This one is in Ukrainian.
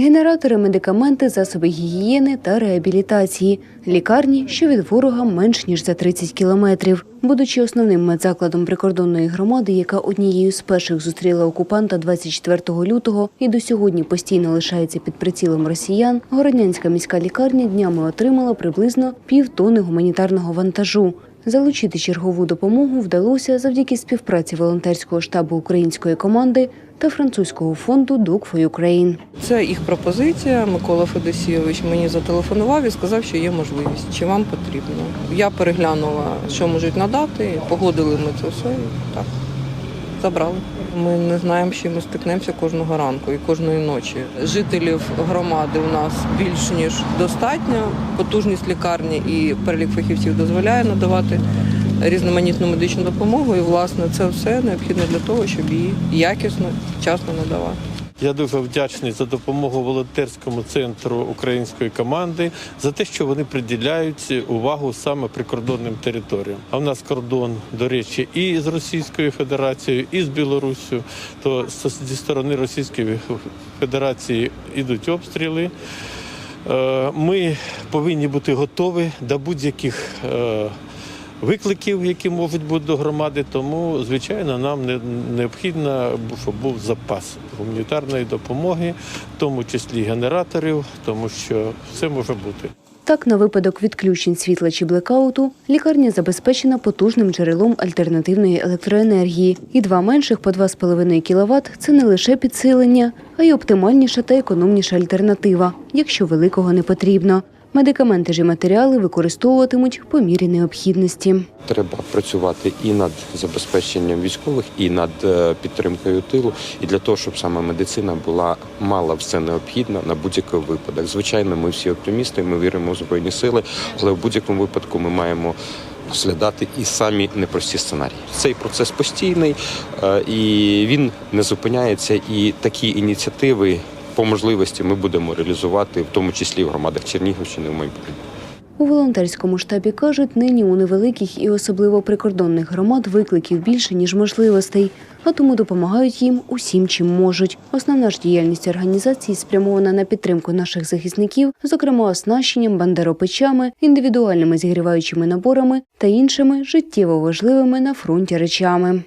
генератори, медикаменти, засоби гігієни та реабілітації, лікарні, що від ворога менш ніж за 30 кілометрів. Будучи основним медзакладом прикордонної громади, яка однією з перших зустріла окупанта 24 лютого і до сьогодні постійно лишається під прицілом росіян, Городнянська міська лікарня днями отримала приблизно півтони гуманітарного вантажу. Залучити чергову допомогу вдалося завдяки співпраці волонтерського штабу української команди та французького фонду Dog for Ukraine. Це їх пропозиція. Микола Федосійович мені зателефонував і сказав, що є можливість, чи вам потрібно. Я переглянула, що можуть надати, погодили ми це все так. Забрали. Ми не знаємо, що ми стикнемося кожного ранку і кожної ночі. Жителів громади у нас більш ніж достатньо. Потужність лікарні і перелік фахівців дозволяє надавати різноманітну медичну допомогу. І власне це все необхідно для того, щоб її якісно, вчасно надавати. Я дуже вдячний за допомогу волонтерському центру української команди за те, що вони приділяють увагу саме прикордонним територіям. А в нас кордон, до речі, і з Російською Федерацією, і з Білоруссю. То зі сторони Російської Федерації йдуть обстріли. Е, Ми повинні бути готові до будь-яких е, викликів, які можуть бути до громади. Тому, звичайно, нам не- необхідно, щоб був запас гуманітарної допомоги, в тому числі генераторів, тому що все може бути. Так, на випадок відключень світла чи блекауту лікарня забезпечена потужним джерелом альтернативної електроенергії. І два менших по 2,5 кВт – це не лише підсилення, а й оптимальніша та економніша альтернатива, якщо великого не потрібно. Медикаменти ж і матеріали використовуватимуть по мірі необхідності. Треба працювати і над забезпеченням військових, і над е, підтримкою тилу, і для того, щоб саме медицина була мала все необхідне на будь-який випадок. Звичайно, ми всі оптимісти, ми віримо в збройні сили, але в будь-якому випадку ми маємо. Розглядати і самі непрості сценарії. Цей процес постійний е, і він не зупиняється. І такі ініціативи по можливості ми будемо реалізувати, в тому числі в громадах Чернігівщини в майбутньому. У волонтерському штабі кажуть, нині у невеликих і особливо прикордонних громад викликів більше, ніж можливостей, а тому допомагають їм усім, чим можуть. Основна ж діяльність організації спрямована на підтримку наших захисників, зокрема оснащенням, бандеропечами, індивідуальними зігріваючими наборами та іншими життєво важливими на фронті речами.